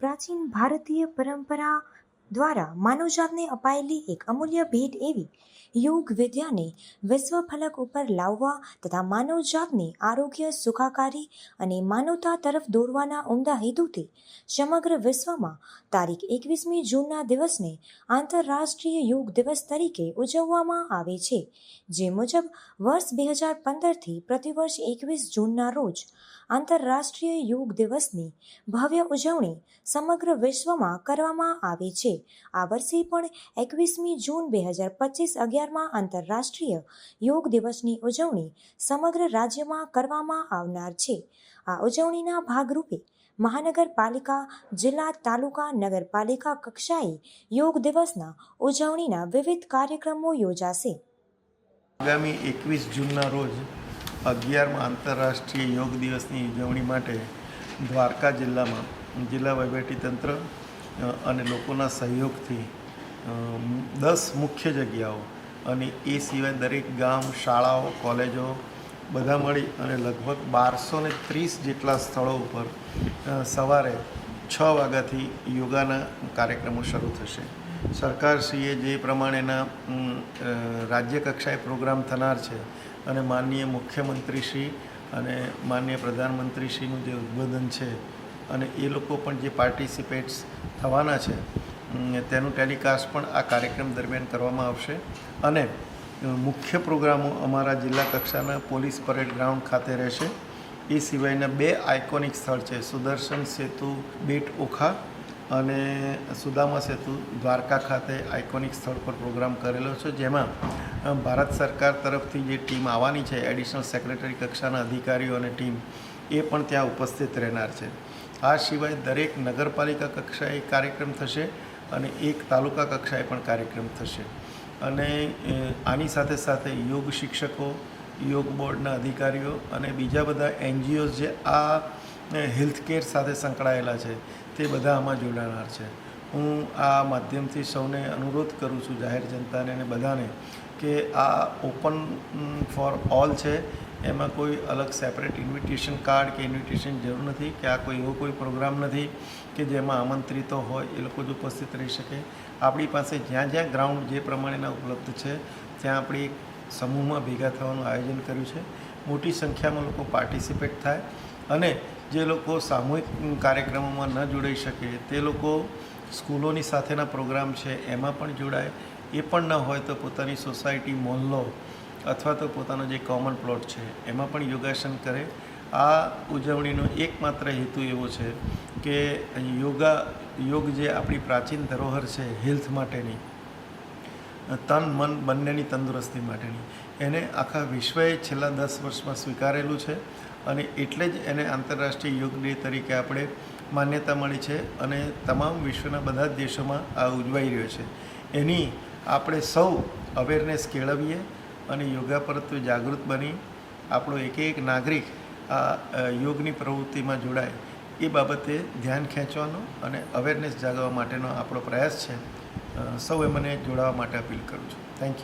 પ્રાચીન ભારતીય પરંપરા દ્વારા માનવજાતને અપાયેલી એક અમૂલ્ય ભેટ એવી યોગ વિદ્યાને વિશ્વ ફલક ઉપર લાવવા તથા માનવજાતને આરોગ્ય સુખાકારી અને માનવતા તરફ દોરવાના ઉમદા હેતુથી સમગ્ર વિશ્વમાં તારીખ એકવીસમી જૂનના દિવસને આંતરરાષ્ટ્રીય યોગ દિવસ તરીકે ઉજવવામાં આવે છે, જે મુજબ વર્ષ બે હજાર પંદરથી પ્રતિવર્ષ એકવીસ જૂનના રોજ આંતરરાષ્ટ્રીય યોગ દિવસની ભવ્ય ઉજવણી સમગ્ર વિશ્વમાં કરવામાં આવે છે. આ વર્ષે પણ એકવીસમી જૂન બે હજાર પચીસ અગિયારમાં આંતરરાષ્ટ્રીય યોગ દિવસની ઉજવણી સમગ્ર રાજ્યમાં કરવામાં આવનાર છે. આ ઉજવણીના ભાગરૂપે મહાનગરપાલિકા જિલ્લા તાલુકા નગરપાલિકા કક્ષાએ યોગ દિવસના ઉજવણીના વિવિધ કાર્યક્રમો યોજાશે. આગામી એકવીસ જૂનના રોજ અગિયારમાં આંતરરાષ્ટ્રીય યોગ દિવસની ઉજવણી માટે દ્વારકા જિલ્લામાં જિલ્લા વહીવટીતંત્ર અ, અને લોકોના સહયોગથી દસ મુખ્ય જગ્યાઓ અને એ સિવાય દરેક ગામ, શાળાઓ, કોલેજો બધા મળી અને લગભગ બારસો ને ત્રીસ જેટલા સ્થળો ઉપર સવારે છ વાગ્યાથી યોગાના કાર્યક્રમો શરૂ થશે. સરકારશ્રીએ જે પ્રમાણેના રાજ્ય કક્ષાએ પ્રોગ્રામ થનાર છે અને માનનીય મુખ્યમંત્રીશ્રી અને માનનીય પ્રધાનમંત્રીશ્રીનું જે ઉદ્બોધન છે અને એ લોકો પણ જે પાર્ટિસિપેટ્સ થવાના છે તેનું ટેલિકાસ્ટ પણ આ કાર્યક્રમ દરમિયાન કરવામાં આવશે. અને મુખ્ય પ્રોગ્રામો અમારા જિલ્લા કક્ષાના પોલીસ પરેડ ગ્રાઉન્ડ ખાતે રહેશે. એ સિવાયના બે આઇકોનિક સ્થળ છે, સુદર્શન સેતુ બેટ ઓખા અને સુદામા સેતુ દ્વારકા ખાતે આઇકોનિક સ્થળ પર પ્રોગ્રામ કરેલો છે, જેમાં ભારત સરકાર તરફથી જે ટીમ આવવાની છે એડિશનલ સેક્રેટરી કક્ષાના અધિકારીઓ અને ટીમ, એ પણ ત્યાં ઉપસ્થિત રહેનાર છે. આ સિવાય દરેક નગરપાલિકા કક્ષાએ કાર્યક્રમ થશે અને એક તાલુકા કક્ષાએ પણ કાર્યક્રમ થશે. અને આની સાથે સાથે યોગ શિક્ષકો, યોગ બોર્ડના અધિકારીઓ અને બીજા બધા એનજીઓઝ જે આ હેલ્થ કેર સાથે સંકળાયેલા છે, તે બધા આમાં જોડાનાર છે. હું આ માધ્યમથી સૌને અનુરોધ કરું છું જાહેર જનતાને અને બધાને કે આ ઓપન ફોર ઓલ છે. એમાં કોઈ અલગ સેપરેટ ઇન્વિટેશન કાર્ડ કે ઇન્વિટેશન જરૂર નથી કે આ કોઈ એવો કોઈ પ્રોગ્રામ નથી કે જેમાં આમંત્રિતો હોય એ લોકો જ ઉપસ્થિત રહી શકે. આપણી પાસે જ્યાં જ્યાં ગ્રાઉન્ડ જે પ્રમાણેના ઉપલબ્ધ છે, ત્યાં આપણે એક સમૂહમાં ભેગા થવાનું આયોજન કર્યું છે. મોટી સંખ્યામાં લોકો પાર્ટિસિપેટ થાય અને જે લોકો સામૂહિક કાર્યક્રમોમાં ન જોડાઈ શકે તે લોકો સ્કૂલોની સાથેના પ્રોગ્રામ છે, એમાં પણ જોડાય. એ પણ ન હોય તો પોતાની સોસાયટી, મોહલ્લો અથવા તો પોતાનો જે કોમન પ્લોટ છે, એમાં પણ યોગાસન કરે. આ ઉજવણીનો એકમાત્ર હેતુ એવો છે કે યોગા, યોગ જે આપણી પ્રાચીન ધરોહર છે, હેલ્થ માટેની, તન, મન બંનેની તંદુરસ્તી માટેની. એને આખા વિશ્વએ છેલ્લા દસ વર્ષમાં સ્વીકારેલું છે. અને એટલે જ એને આંતરરાષ્ટ્રીય યોગ ડે તરીકે આપણે માન્યતા મળી છે અને તમામ વિશ્વના બધા જ દેશોમાં આ ઉજવાઈ રહ્યો છે. એની આપણે સૌ અવેરનેસ કેળવીએ અને યોગા પરત્વે જાગૃત બની આપણો એક એક નાગરિક આ યોગની પ્રવૃત્તિમાં જોડાય એ બાબતે ધ્યાન ખેંચવાનો અને અવેરનેસ જાગવા માટેનો આપણો પ્રયાસ છે. સૌએ મને જોડાવા માટે અપીલ કરું છું.